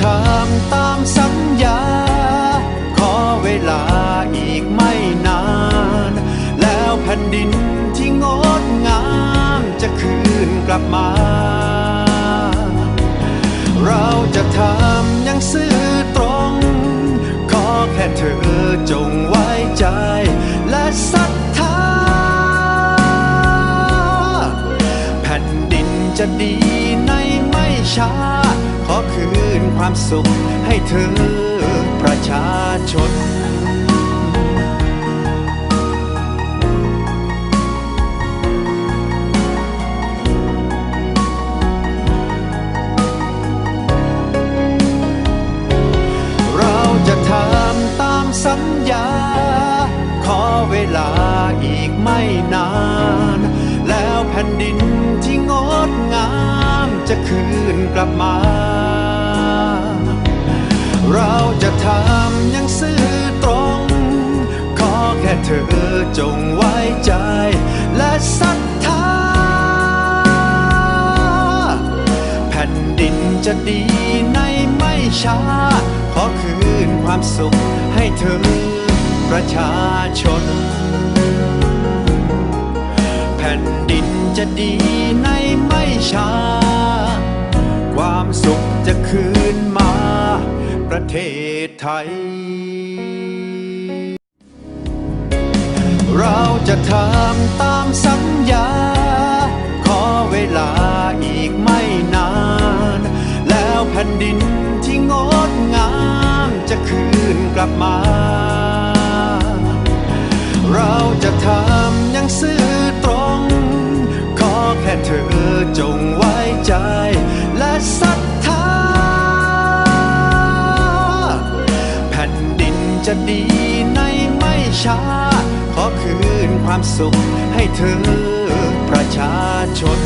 ทำตามสัญญา ขอเวลาอีกไม่นาน แล้วแผ่นดินที่งดงามจะคืนกลับมา เราจะทำอย่างซื่อตรง ขอแค่เธอจงไว้ใจ และศรัทธาแผ่นดินจะดี นความสุขให้เธอประชาชน เราจะทำตามสัญญา ขอเวลาอีกไม่นาน แล้วแผ่นดินที่งดงามจะคืนกลับมา เราจะทำอย่างซื่อตรง ขอแค่เธอจงไว้ใจ และศรัทธา แผ่นดินจะดีในไม่ช้า ขอคืนความสุขให้เธอประชาชน เทศไทย เราจะทำตามสัญญา ขอเวลาอีกไม่นาน แล้วแผ่นดินที่งดงามจะคืนกลับมา เราจะทำอย่างซื่อตรง ขอแค่เธอจงไว้ใจและศ จะดีในไม่ช้า ขอคืนความสุขให้เธอประชาชน